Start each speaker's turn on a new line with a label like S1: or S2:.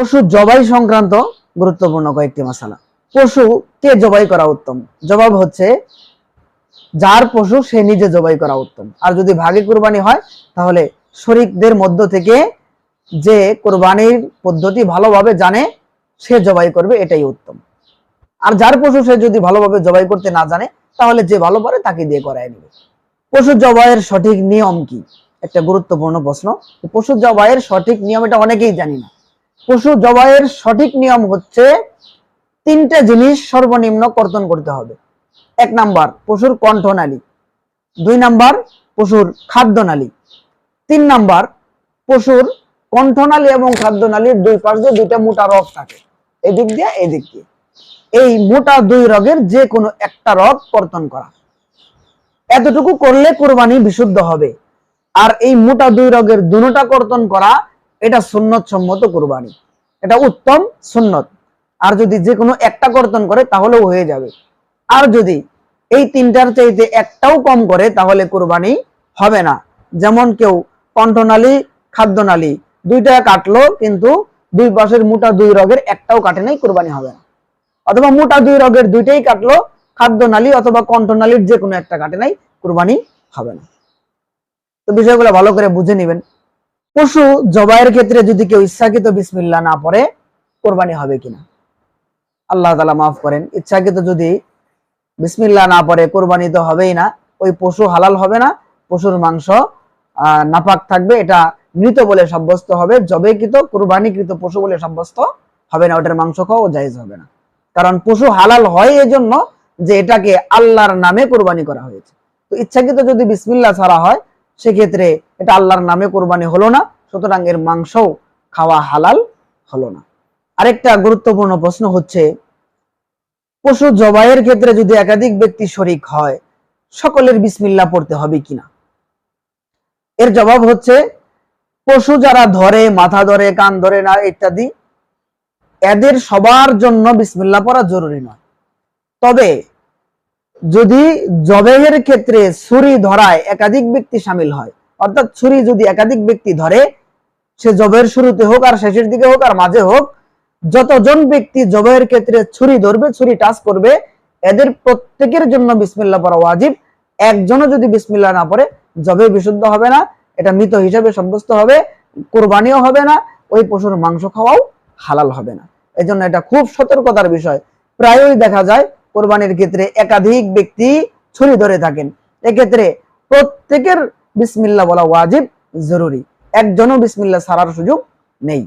S1: পশু জবাই সংক্রান্ত গুরুত্বপূর্ণ কয়েকটি মশালা। পশু কে জবাই করা উত্তম? জবাব হচ্ছে, যার পশু সে নিজে জবাই করা উত্তম। আর যদি ভাগে কুরবানি হয়, তাহলে শরিকদের মধ্য থেকে যে কোরবানির পদ্ধতি ভালোভাবে জানে, সে জবাই করবে, এটাই উত্তম। আর যার পশু সে যদি ভালোভাবে জবাই করতে না জানে, তাহলে যে ভালো পারে তাকে দিয়ে করায় নেবে। পশু জবাইয়ের সঠিক নিয়ম কি? একটা গুরুত্বপূর্ণ প্রশ্ন। পশু জবাইয়ের সঠিক নিয়ম এটা অনেকেই জানি না। পশু জবাইয়ের সঠিক নিয়ম হচ্ছে তিনটে জিনিস সর্বনিম্ন কর্তন করতে হবে। এক নাম্বার, পশুর কণ্ঠনালী দুই নাম্বার, পশুর খাদ্যনালী তিন নাম্বার, পশুর কণ্ঠনালী এবং খাদ্যনালীর দুই পাশে দুইটা মোটা রগ থাকে। এদিক দিয়ে এদিক দিয়ে। এই মোটা দুই রগের যে কোনো একটা রগ কর্তন করা। এতটুকু করলে কোরবানি বিশুদ্ধ হবে। আর এই মোটা দুই রগের দুটা কর্তন করা এটা সুন্নত সম্মত কোরবানি। এটা উত্তম সুন্নত। আর যদি যে কোনো একটা কর্তন করে, তাহলেও হয়ে যাবে। আর যদি এই তিনটার চাইতে একটাও কম করে, তাহলে কোরবানি হবে না। যেমন কেউ কণ্ঠনালী, খাদ্যনালী, দুইটা কাটলো, কিন্তু দুই পাশের মোটা দুই রগের একটাও কাটে নাই, কোরবানি হবে না। অথবা মোটা দুই রগের দুইটাই কাটলো, খাদ্যনালী অথবা কণ্ঠনালীর যে কোনো একটা কাটে নাই, কোরবানি হবে না। তো বিষয়গুলো ভালো করে বুঝে নেবেন। পশু জবাইয়ের ক্ষেত্রে যদি কেউ ইচ্ছাকৃত বিসমিল্লা না পড়ে, কোরবানি হবে কিনা? আল্লাহ তালা মাফ করেন, ইচ্ছাকৃত যদি বিসমিল্লা না পড়ে, কোরবানি তো হবেই না। ওই পশু হালাল হবে না, পশুর মাংস নাপাক থাকবে, এটা মৃত বলে সাব্যস্ত হবে জবেকৃত কোরবানিকৃত পশু বলে সাব্যস্ত হবে না, ওটার মাংস খাওয়া জায়েজ হবে না। কারণ পশু হালাল হয় এজন্য যে এটাকে আল্লাহর নামে কোরবানি করা হয়েছে। তো ইচ্ছাকৃত যদি বিসমিল্লা ছাড়া হয় সেক্ষেত্রে এটা আল্লাহর নামে কোরবানি হলো না, সুতরাং এর মাংসও খাওয়া হালাল হলো না। আরেকটা গুরুত্বপূর্ণ প্রশ্ন হচ্ছে, পশু জবাইয়ের ক্ষেত্রে যদি একাধিক ব্যক্তি শরিক হয়, সকলের বিসমিল্লা পড়তে হবে কিনা? এর জবাব হচ্ছে, পশু যারা ধরে, মাথা ধরে, কান ধরে না, ইত্যাদি, এদের সবার জন্য বিসমিল্লা পড়া জরুরি নয়। তবে যদি জবেহের ক্ষেত্রে ছুরি ধরায় একাধিক ব্যক্তি সামিল হয়, অর্থাৎ ছুরি যদি একাধিক ব্যক্তি ধরে, সে জবের শুরুতে হোক আর শেষের দিকে হোক আর মাঝে হোক, যতজন ব্যক্তি জবের ক্ষেত্রে ছুরি ধরবে, ছুরি টাচ করবে, এদের প্রত্যেকের জন্য বিসমিল্লা পড়া ওয়াজিব। একজনও যদি বিসমিল্লা না পড়ে, জবে বিশুদ্ধ হবে না, এটা মৃত হিসাবে সাব্যস্ত হবে, কোরবানিও হবে না, ওই পশুর মাংস খাওয়াও হালাল হবে না। এজন্য এটা খুব সতর্কতার বিষয়। প্রায়ই দেখা যায় কোরবানির ক্ষেত্রে একাধিক ব্যক্তি ছুরি ধরে থাকেন। এক্ষেত্রে প্রত্যেকের বিসমিল্লা বলা ওয়াজিব, জরুরি। একজনও বিসমিল্লা সারার সুযোগ নেই।